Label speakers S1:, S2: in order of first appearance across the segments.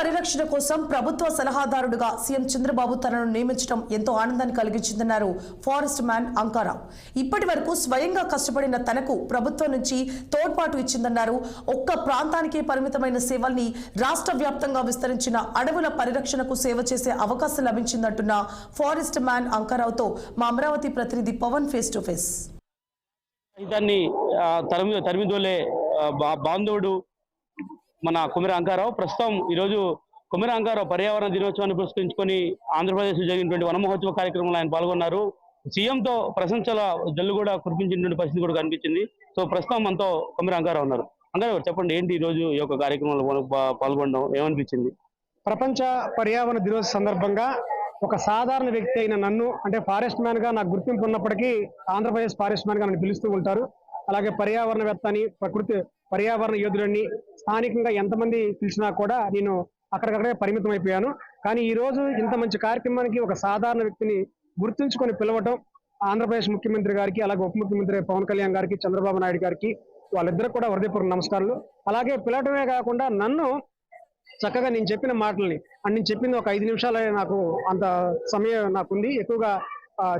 S1: పరిరక్షణ కోసం ప్రభుత్వ సలహాదారుడుగా సీఎం చంద్రబాబు తనను నియమించడం ఎంతో ఆనందాన్ని కలిగించిందన్నారు ఫారెస్ట్ మ్యాన్ అంకారావు. ఇప్పటి వరకు స్వయంగా కష్టపడిన తనకు ప్రభుత్వం నుంచి తోడ్పాటు ఇచ్చిందన్నారు. ఒక్క ప్రాంతానికే పరిమితమైన సేవల్ని రాష్ట్ర వ్యాప్తంగా విస్తరించిన అడవుల పరిరక్షణకు సేవ చేసే అవకాశం లభించిందంటున్న ఫారెస్ట్ మ్యాన్ అంకారావుతో మా అమరావతి ప్రతినిధి పవన్ ఫేస్ టు ఫేస్.
S2: దాన్ని తరిమి తరిమిదోలే బాంధవుడు మన కుమిర అంకారావు ప్రస్తుతం ఈరోజు కుమిర అంకారావు పర్యావరణ దినోత్సవాన్ని పురస్కరించుకొని ఆంధ్రప్రదేశ్లో జరిగినటువంటి వన మహోత్సవ కార్యక్రమంలో ఆయన పాల్గొన్నారు. సీఎంతో ప్రశంసల జల్లు కూడా కురిపించినటువంటి పరిస్థితి కూడా కనిపించింది. సో ప్రస్తుతం మనతో కుమిర అంకారావు ఉన్నారు. అంకారావు చెప్పండి ఏంటి ఈ రోజు ఈ యొక్క కార్యక్రమంలో పాల్గొనడం? ఏమనిపించింది?
S3: ప్రపంచ పర్యావరణ దినోత్సవ సందర్భంగా ఒక సాధారణ వ్యక్తి అయిన నన్ను అంటే ఫారెస్ట్ మ్యాన్గా నాకు గుర్తింపు ఉన్నప్పటికీ ఆంధ్రప్రదేశ్ ఫారెస్ట్ మ్యాన్గా నన్ను పిలుస్తూ ఉంటారు. అలాగే పర్యావరణవేత్త అని ప్రకృతి పర్యావరణ యోధులని స్థానికంగా ఎంతమంది పిలిచినా కూడా నేను అక్కడికక్కడే పరిమితం అయిపోయాను కానీ ఈ రోజు ఇంత మంచి కార్యక్రమానికి ఒక సాధారణ వ్యక్తిని గుర్తుంచుకొని పిలవటం ఆంధ్రప్రదేశ్ ముఖ్యమంత్రి గారికి అలాగే ఉప ముఖ్యమంత్రి పవన్ కళ్యాణ్ గారికి చంద్రబాబు నాయుడు గారికి వాళ్ళిద్దరు కూడా హృదయపూర్వక నమస్కారాలు. అలాగే పిలవటమే కాకుండా నన్ను చక్కగా నేను చెప్పిన మాటల్ని అండ్ నేను చెప్పింది ఒక ఐదు నిమిషాలే నాకు అంత సమయం నాకు ఉంది ఎక్కువగా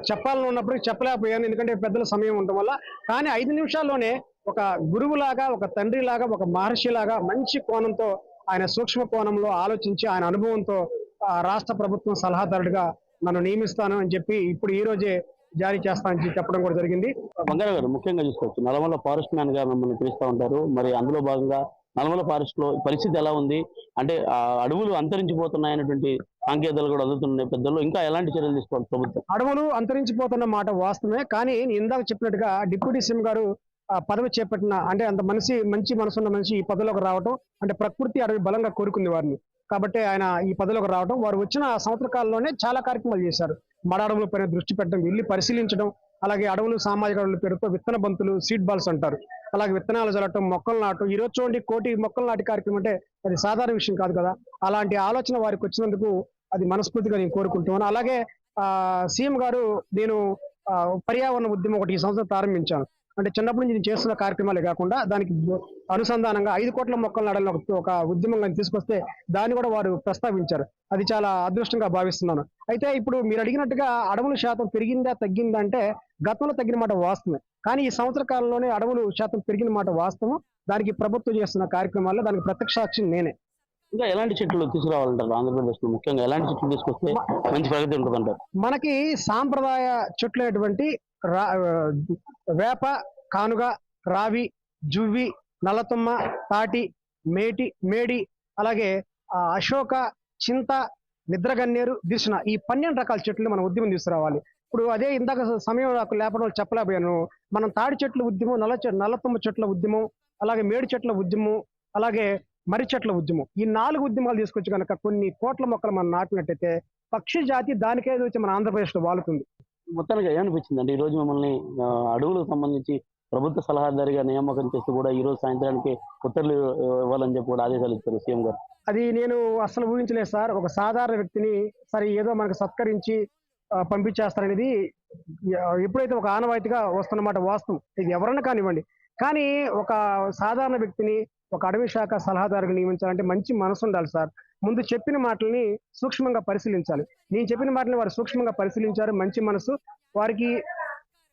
S3: చెప్పాలని ఉన్నప్పుడు చెప్పలేకపోయాను. ఎందుకంటే పెద్దల సమయం ఉండటం వల్ల. కానీ ఐదు నిమిషాల్లోనే ఒక గురువులాగా ఒక తండ్రిలాగా ఒక మహర్షిలాగా మంచి కోణంతో ఆయన సూక్ష్మ కోణంలో ఆలోచించి ఆయన అనుభవంతో ఆ, రాష్ట్ర ప్రభుత్వం సలహాదారుడిగా నన్ను నియమిస్తాను అని చెప్పి ఇప్పుడు ఈ రోజే జారీ చేస్తానని చెప్పడం కూడా జరిగింది.
S2: బంగారు గారు ముఖ్యంగా చూసుకోవచ్చు. నల్లమల ఫారెస్ట్ మ్యాన్గా మిమ్మల్ని పిలుస్తూ ఉంటారు. మరి అందులో భాగంగా నల్లమల ఫారెస్ట్లో పరిస్థితి ఎలా ఉంది? అంటే అడవులు అంతరించిపోతున్నాయనేటువంటి సంకేతాలు కూడా అందుతున్నాయి పెద్దలు ఇంకా ఎలాంటి చర్యలు తీసుకోవాలి ప్రభుత్వం?
S3: అడవులు అంతరించిపోతున్న మాట వాస్తవమే. కానీ నేను ఇందాక చెప్పినట్టుగా డిప్యూటీ సీఎం గారు ఆ పదవి చేపట్టిన అంటే అంత మనిషి మంచి మనసున్న మనిషి ఈ పదవిలోకి రావటం అంటే ప్రకృతి అడవి బలంగా కోరుకుంది వారిని. కాబట్టి ఆయన ఈ పదవిలోకి రావడం వారు వచ్చిన సంవత్సర కాలంలోనే చాలా కార్యక్రమాలు చేశారు. మడ అడవుల పైన దృష్టి పెట్టడం వెళ్ళి పరిశీలించడం అలాగే అడవులు సామాజిక అడవుల పేరుతో విత్తన బంతులు సీడ్ బాల్స్ అంటారు. అలాగే విత్తనాలు చల్లటం మొక్కలు నాటం ఈ రోజు చూడండి కోటి మొక్కలు నాటి కార్యక్రమం అంటే అది సాధారణ విషయం కాదు కదా. అలాంటి ఆలోచన వారికి వచ్చినందుకు అది మనస్ఫూర్తిగా నేను కోరుకుంటున్నాను. అలాగే ఆ సీఎం గారు నేను పర్యావరణ ఉద్యమం ఒకటి ఈ సంవత్సరం ప్రారంభించాను. అంటే చిన్నప్పటి నుంచి నేను చేస్తున్న కార్యక్రమాలే కాకుండా దానికి అనుసంధానంగా ఐదు కోట్ల మొక్కలు నడలని ఒక ఒక ఉద్యమంగా తీసుకొస్తే దాన్ని కూడా వారు ప్రస్తావించారు. అది చాలా అదృష్టంగా భావిస్తున్నాను. అయితే ఇప్పుడు మీరు అడిగినట్టుగా అడవుల శాతం పెరిగిందా తగ్గిందా అంటే గతంలో తగ్గిన మాట వాస్తవమే. కానీ ఈ సంవత్సర కాలంలోనే అడవులు శాతం పెరిగిన మాట వాస్తవం. దానికి ప్రభుత్వం చేస్తున్న కార్యక్రమాల్లో దానికి ప్రత్యక్ష సాక్షి నేనే.
S2: ఇంకా ఎలాంటి చెట్లు తీసుకురావాలంటారు ఆంధ్రప్రదేశ్లో ముఖ్యంగా ఎలాంటి చెట్లు తీసుకొస్తే మంచి ప్రగతి ఉంటుందంటారు?
S3: మనకి సాంప్రదాయ చెట్లు అనేటువంటి వేప కానుగ రావి జువ్వి నల్లతుమ్మ తాటి మేటి మేడి అలాగే ఆ, అశోక చింత నిద్రగన్నేరు దిశన ఈ పన్నెండు రకాల చెట్లు మనం ఉద్యమం తీసుకురావాలి. ఇప్పుడు అదే ఇందాక సమయం నాకు లేపడం చెప్పలేకపోయాను. మనం తాడి చెట్ల ఉద్యమం నల్ల నల్లతుమ్మ చెట్ల ఉద్యమం అలాగే మేడి చెట్ల ఉద్యమం అలాగే మర్రి చెట్ల ఉద్యమం. ఈ నాలుగు ఉద్యమాలు తీసుకొచ్చి కనుక కొన్ని కోట్ల మొక్కలు మనం నాటినట్టయితే పక్షి జాతి దానికే వచ్చి మన ఆంధ్రప్రదేశ్లో వాలుతుంది.
S2: మొత్తానికి ఈ రోజు మిమ్మల్ని అడవులకు సంబంధించి ప్రభుత్వ సలహాదారిగా నియామకం చేస్తూ కూడా ఈ రోజు సాయంత్రానికి ఉత్తర్వులు ఇవ్వాలని చెప్పి కూడా ఆదేశాలు ఇచ్చారు సీఎం గారు.
S3: అది నేను అసలు ఊహించలేదు సార్. ఒక సాధారణ వ్యక్తిని సరే ఏదో మనకు సత్కరించి పంపించేస్తారనేది ఎప్పుడైతే ఒక ఆనవాయితీగా వస్తున్నమాట వాస్తవం. ఇది ఎవరన్నా కానివ్వండి. కానీ ఒక సాధారణ వ్యక్తిని ఒక అడవి శాఖ సలహాదారుగా నియమించాలంటే మంచి మనసు ఉండాలి సార్. ముందు చెప్పిన మాటల్ని సూక్ష్మంగా పరిశీలించాలి. నేను చెప్పిన మాటల్ని వారు సూక్ష్మంగా పరిశీలించారు మంచి మనసు. వారికి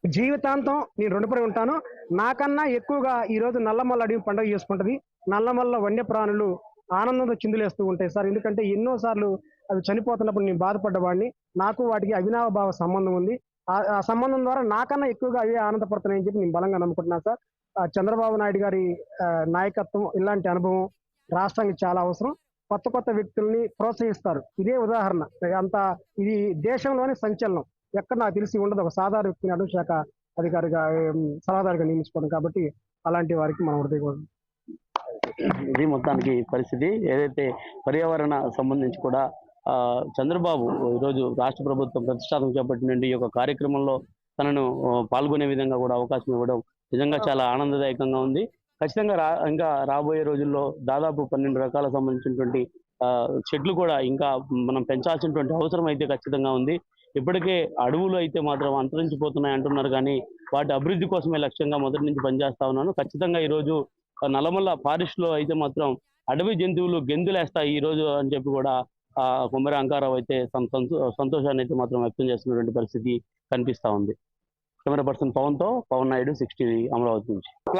S3: జీవితాంతం నేను రుణపడి ఉంటాను. నాకన్నా ఎక్కువగా ఈరోజు నల్లమల్ల అడవి పండుగ చేసుకుంటుంది. నల్లమల్ల వన్యప్రాణులు ఆనందంతో చిందులేస్తూ ఉంటాయి సార్. ఎందుకంటే ఎన్నోసార్లు అవి చనిపోతున్నప్పుడు నేను బాధపడ్డవాడిని. నాకు వాటికి అవినావ భావ సంబంధం ఉంది. ఆ ఆ సంబంధం ద్వారా నాకన్నా ఎక్కువగా అవే ఆనందపడుతున్నాయని చెప్పి నేను బలంగా నమ్ముకుంటున్నాను సార్. ఆ చంద్రబాబు నాయుడు గారి ఆ, నాయకత్వం ఇలాంటి అనుభవం రాష్ట్రానికి చాలా అవసరం. కొత్త కొత్త వ్యక్తుల్ని ప్రోత్సహిస్తారు. ఇదే ఉదాహరణ. అంత ఇది దేశంలోనే సంచలనం. ఎక్కడ నాకు తెలిసి ఉండదు. ఒక సాధారణ వ్యక్తిని అడవి శాఖ అధికారిగా సలహాదారుగా నియమించుకోవడం కాబట్టి అలాంటి వారికి మనం హృదయ
S2: ఇది మొత్తానికి పరిస్థితి. ఏదైతే పర్యావరణ సంబంధించి కూడా చంద్రబాబు ఈరోజు రాష్ట్ర ప్రభుత్వం ప్రతిష్టాత్మక చేపట్టిన ఈ యొక్క కార్యక్రమంలో తనను పాల్గొనే విధంగా కూడా అవకాశం ఇవ్వడం నిజంగా చాలా ఆనందదాయకంగా ఉంది. ఖచ్చితంగా రా ఇంకా రాబోయే రోజుల్లో దాదాపు పన్నెండు రకాల సంబంధించినటువంటి చెట్లు కూడా ఇంకా మనం పెంచాల్సినటువంటి అవసరం అయితే ఖచ్చితంగా ఉంది. ఇప్పటికే అడవులు అయితే మాత్రం అంతరించిపోతున్నాయి అంటున్నారు కానీ వాటి అభివృద్ధి కోసమే లక్ష్యంగా మొదటి నుంచి పనిచేస్తా ఉన్నాను. ఖచ్చితంగా ఈరోజు ఆ, నల్లమల్ల ఫారెస్ట్లో అయితే మాత్రం అడవి జంతువులు గెంతులేస్తాయి ఈ రోజు అని చెప్పి కూడా ఆ కుమ్మరి అంకారావు అయితే సంతో- సంతోషాన్ని అయితే మాత్రం వ్యక్తం చేస్తున్నటువంటి పరిస్థితి కనిపిస్తా ఉంది. కెమెరా పర్సన్ పవన్తో పవన్ నాయుడు సిక్స్టీ అమరావతి నుంచి.